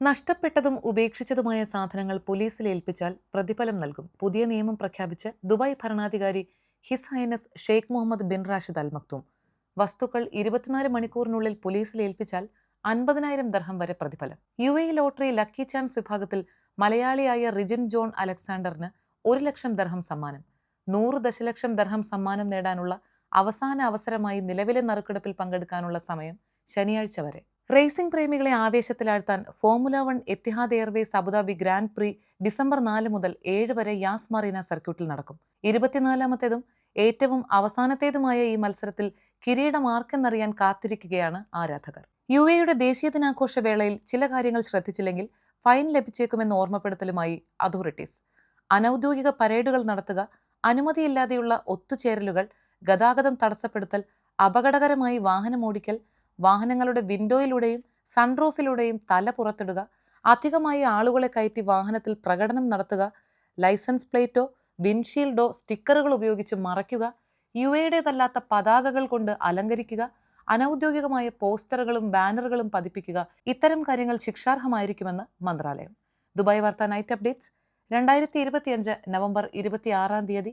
നഷ്ടപ്പെട്ടതും ഉപേക്ഷിച്ചതുമായ സാധനങ്ങൾ പോലീസിൽ ഏൽപ്പിച്ചാൽ പ്രതിഫലം നൽകും. പുതിയ നിയമം പ്രഖ്യാപിച്ച് ദുബായ് ഭരണാധികാരി his highness Sheikh Mohammed bin Rashid Al Maktoum വസ്തുക്കൾ ഇരുപത്തിനാല് മണിക്കൂറിനുള്ളിൽ പോലീസിൽ ഏൽപ്പിച്ചാൽ അൻപതിനായിരം ദർഹം വരെ പ്രതിഫലം. U A lottery lucky chance വിഭാഗത്തിൽ മലയാളിയായ റിജിൻ ജോൺ അലക്സാണ്ടറിന് ഒരു ലക്ഷം ദർഹം സമ്മാനം. നൂറ് ദശലക്ഷം ദർഹം സമ്മാനം നേടാനുള്ള അവസാന അവസരമായി നിലവിലെ നറുക്കെടുപ്പിൽ പങ്കെടുക്കാനുള്ള സമയം ശനിയാഴ്ച വരെ. റേസിംഗ് പ്രേമികളെ ആവേശത്തിലാഴ്ത്താൻ Formula One Etihad Airways Abu Dhabi Grand Prix December നാല് മുതൽ ഏഴ് വരെ യാസ് മറീന സർക്യൂട്ടിൽ നടക്കും. ഇരുപത്തിനാലാമത്തേതും ഏറ്റവും അവസാനത്തേതുമായ ഈ മത്സരത്തിൽ കിരീടം ആർക്കെന്നറിയാൻ കാത്തിരിക്കുകയാണ് ആരാധകർ. യു എയുടെ ദേശീയ ദിനാഘോഷ വേളയിൽ ചില കാര്യങ്ങൾ ശ്രദ്ധിച്ചില്ലെങ്കിൽ ഫൈൻ ലഭിച്ചേക്കുമെന്ന് ഓർമ്മപ്പെടുത്തലുമായി അതോറിറ്റീസ്. അനൌദ്യോഗിക പരേഡുകൾ നടത്തുക അനുമതിയില്ലാതെയുള്ള ഒത്തുചേരലുകൾ ഗതാഗതം തടസ്സപ്പെടുത്തൽ അപകടകരമായി വാഹനമോടിക്കൽ വാഹനങ്ങളുടെ വിൻഡോയിലൂടെയും സൺറൂഫിലൂടെയും തല പുറത്തിടുക അധികമായി ആളുകളെ കയറ്റി വാഹനത്തിൽ പ്രകടനം നടത്തുക ലൈസൻസ് പ്ലേറ്റോ വിൻഷീൽഡോ സ്റ്റിക്കറുകൾ ഉപയോഗിച്ച് മറയ്ക്കുക യു എയുടേതല്ലാത്ത പതാകകൾ കൊണ്ട് അലങ്കരിക്കുക അനൌദ്യോഗികമായ പോസ്റ്ററുകളും ബാനറുകളും പതിപ്പിക്കുക ഇത്തരം കാര്യങ്ങൾ ശിക്ഷാർഹമായിരിക്കുമെന്ന് മന്ത്രാലയം. ദുബായ് വാർത്ത നൈറ്റ് അപ്ഡേറ്റ്സ് രണ്ടായിരത്തി ഇരുപത്തിയഞ്ച് നവംബർ ഇരുപത്തിയാറാം തീയതി.